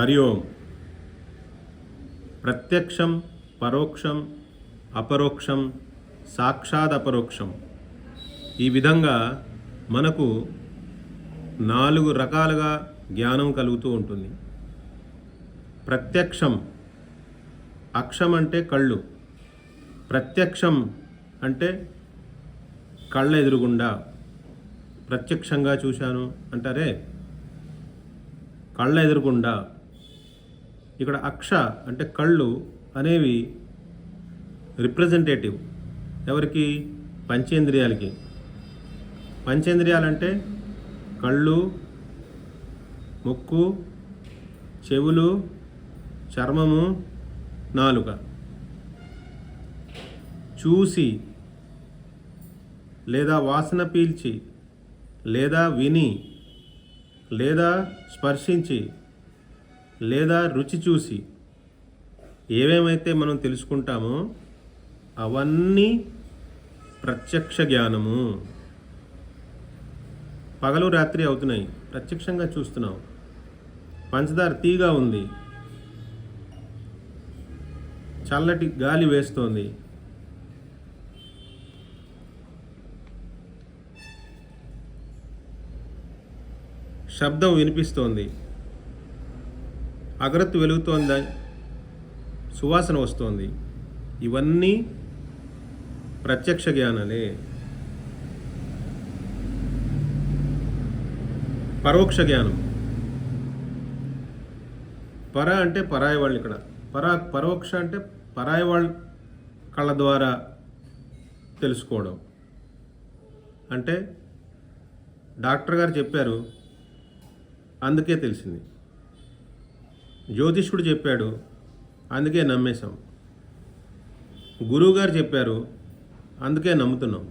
హరి ఓం ప్రత్యక్షం పరోక్షం అపరోక్షం సాక్షాద్ అపరోక్షం ఈ విధంగా మనకు నాలుగు రకాలుగా జ్ఞానం కలుగుతూ ఉంటుంది. ప్రత్యక్షం అక్షం అంటే కళ్ళు. ప్రత్యక్షం అంటే కళ్ళ ఎదురుగుండా. ప్రత్యక్షంగా చూశాను అంటారే? కళ్ళ ఎదురుగుండా. ఇక్కడ అక్ష అంటే కళ్ళు అనేవి రిప్రజెంటేటివ్ ఎవరికి? పంచేంద్రియాలకి. పంచేంద్రియాలంటే కళ్ళు ముక్కు చెవులు చర్మము నాలుక. చూసి లేదా వాసన పీల్చి లేదా విని లేదా స్పర్శించి లేదా రుచి చూసి ఏమేమైతే మనం తెలుసుకుంటామో అవన్నీ ప్రత్యక్ష జ్ఞానము. పగలు రాత్రి అవుతున్నాయి. ప్రత్యక్షంగా చూస్తున్నాం. పంచదార తీగా ఉంది. చల్లటి గాలి వేస్తోంది. శబ్దం వినిపిస్తోంది. అగరత్తు వెలుగుతోంది? సువాసన వస్తోంది. ఇవన్నీ ప్రత్యక్ష జ్ఞానాలే. పరోక్ష జ్ఞానం. పర అంటే పరాయి వాళ్ళు ఇక్కడ. పరా పరోక్ష అంటే పరాయి వాళ్ళ కళ్ళ ద్వారా తెలుసుకోవడం. అంటే డాక్టర్ గారు చెప్పారు అందుకే తెలిసింది. జ్యోతిష్కుడు చెప్పాడు అందుకే నమ్మేశాం. గురువుగారు చెప్పారు అందుకే నమ్ముతున్నాం.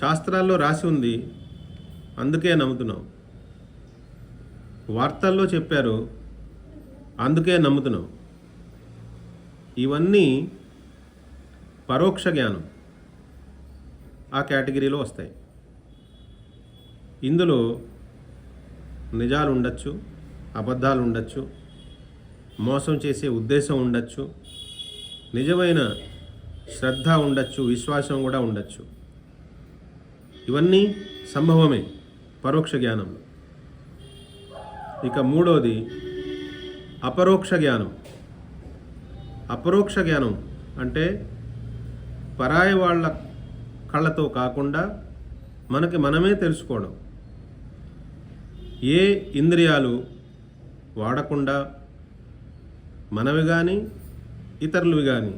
శాస్త్రాల్లో రాసి ఉంది అందుకే నమ్ముతున్నాం. వార్తల్లో చెప్పారు అందుకే నమ్ముతున్నాం. ఇవన్నీ పరోక్ష జ్ఞానం ఆ కేటగిరీలో వస్తాయి. ఇందులో నిజాలు ఉండొచ్చు అబద్ధాలు ఉండొచ్చు మోసం చేసే ఉద్దేశం ఉండొచ్చు నిజమైన శ్రద్ధ ఉండొచ్చు విశ్వాసం కూడా ఉండొచ్చు. ఇవన్నీ సంభవమే పరోక్ష జ్ఞానంలో. ఇక మూడోది అపరోక్ష జ్ఞానం. అపరోక్ష జ్ఞానం అంటే పరాయి వాళ్ళ కళ్ళతో కాకుండా మనకి మనమే తెలుసుకోవడం. ఏ ఇంద్రియాలు వాడకుండా మనవి కానీ ఇతరులవి కానీ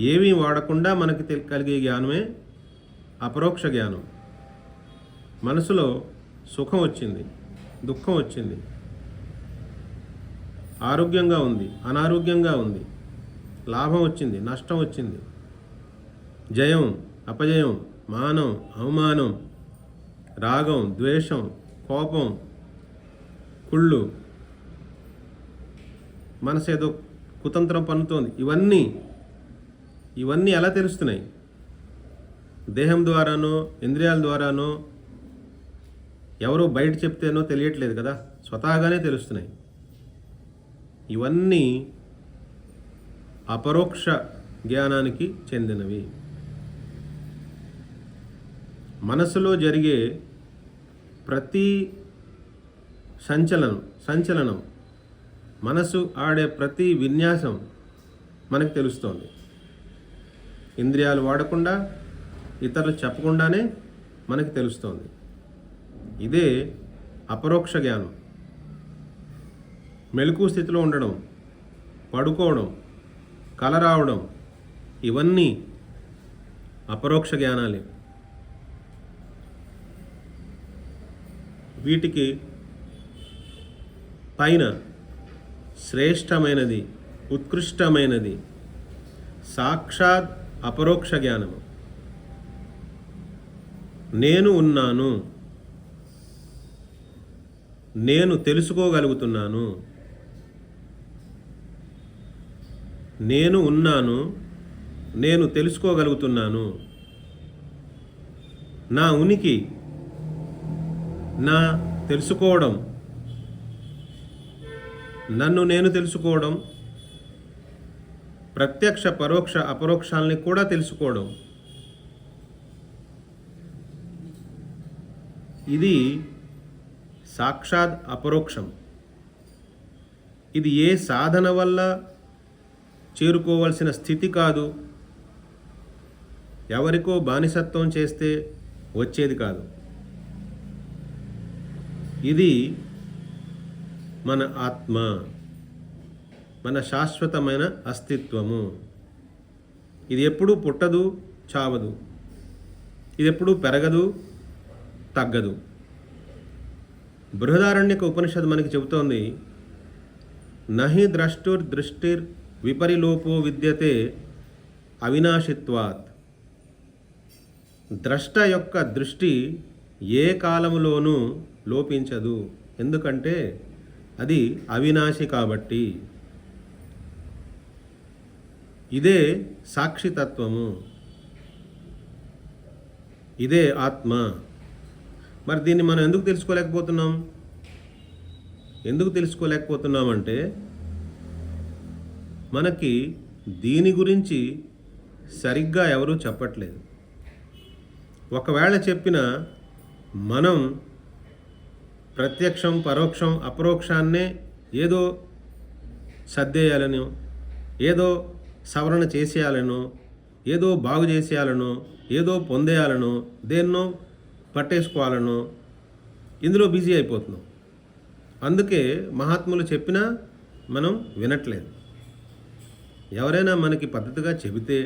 ఏమీ వాడకుండా మనకి కలిగే జ్ఞానమే అపరోక్ష జ్ఞానం. మనసులో సుఖం వచ్చింది దుఃఖం వచ్చింది ఆరోగ్యంగా ఉంది అనారోగ్యంగా ఉంది లాభం వచ్చింది నష్టం వచ్చింది జయం అపజయం మానం అవమానం రాగం ద్వేషం కోపం కుళ్ళు. మనసు ఏదో కుతంత్రం పన్నుతోంది. ఇవన్నీ ఇవన్నీ ఎలా తెలుస్తున్నాయి? దేహం ద్వారానో ఇంద్రియాల ద్వారానో ఎవరో బయట చెప్తేనో తెలియట్లేదు కదా? స్వతహాగానే తెలుస్తున్నాయి. ఇవన్నీ అపరోక్ష జ్ఞానానికి చెందినవి. మనసులో జరిగే ప్రతి సంచలనం సంచలనం. మనసు ఆడే ప్రతి విన్యాసం మనకు తెలుస్తోంది. ఇంద్రియాలు వాడకుండా ఇతరులు చెప్పకుండానే మనకి తెలుస్తోంది. ఇదే అపరోక్ష జ్ఞానం. మెలకు స్థితిలో ఉండడం పడుకోవడం కల రావడం ఇవన్నీ అపరోక్ష జ్ఞానాలే. వీటికి పైన శ్రేష్టమైనది ఉత్కృష్టమైనది సాక్షాత్ అపరోక్ష జ్ఞానము. నేను ఉన్నాను. నేను తెలుసుకోగలుగుతున్నాను. నేను ఉన్నాను. నేను తెలుసుకోగలుగుతున్నాను. నా ఉనికి నా తెలుసుకోవడం నన్ను నేను తెలుసుకోవడం ప్రత్యక్ష పరోక్ష అపరోక్షాలని కూడా తెలుసుకోవడం. ఇది సాక్షాత్ అపరోక్షం. ఇది ఏ సాధన వల్ల చేరుకోవాల్సిన స్థితి కాదు. ఎవరికో బానిసత్వం చేస్తే వచ్చేది కాదు. ఇది మన ఆత్మ మన శాశ్వతమైన అస్తిత్వము. ఇది ఎప్పుడూ పుట్టదు చావదు. ఇది ఎప్పుడూ పెరగదు తగ్గదు. బృహదారణ్యక ఉపనిషత్ మనకి చెబుతోంది నహి ద్రష్టుర్ దృష్టిర్ విపరిలోపో విద్యతే అవినాశిత్వాత్. ద్రష్ట యొక్క దృష్టి ఏ కాలములోనూ లోపించదు. ఎందుకంటే అది అవినాశి కాబట్టి. ఇదే సాక్షితత్వము. ఇదే ఆత్మ. మరి దీన్ని మనం ఎందుకు తెలుసుకోలేకపోతున్నాం? ఎందుకు తెలుసుకోలేకపోతున్నామంటే మనకి దీని గురించి సరిగ్గా ఎవరూ చెప్పట్లేదు. ఒకవేళ చెప్పిన మనం ప్రత్యక్షం పరోక్షం అపరోక్షాన్నే ఏదో సర్దేయాలను ఏదో సవరణ చేసేయాలనో ఏదో బాగు చేసేయాలనో ఏదో పొందేయాలనో దేన్నో పట్టేసుకోవాలనో ఇందులో బిజీ అయిపోతున్నాం. అందుకే మహాత్ములు చెప్పినా మనం వినట్లేదు. ఎవరైనా మనకి పద్ధతిగా చెబితే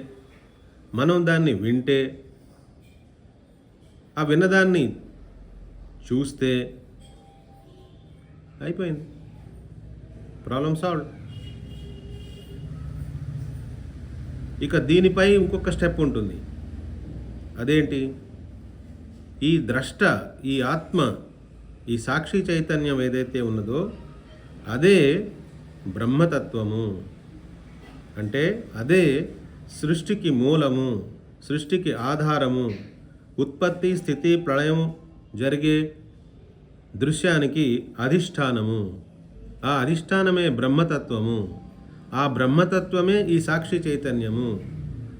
మనం దాన్ని వింటే ఆ విన్నదాన్ని చూస్తే అయిపోయింది. ప్రాబ్లం సాల్వ్ ఇక దీనిపై ఇంకొక స్టెప్ ఉంటుంది. అదేంటి? ఈ ద్రష్ట ఈ ఆత్మ ఈ సాక్షి చైతన్యం ఏదైతే ఉన్నదో అదే బ్రహ్మతత్వము. అంటే అదే సృష్టికి మూలము సృష్టికి ఆధారము. ఉత్పత్తి స్థితి ప్రళయం జరిగే దృశ్యానికి అధిష్టానము. ఆ అధిష్టానమే బ్రహ్మతత్వము. ఆ బ్రహ్మతత్వమే ఈ సాక్షి చైతన్యము.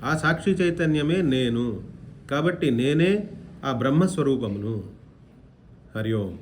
ఆ సాక్షి చైతన్యమే నేను. కాబట్టి నేనే ఆ బ్రహ్మస్వరూపమును. హరి ఓం.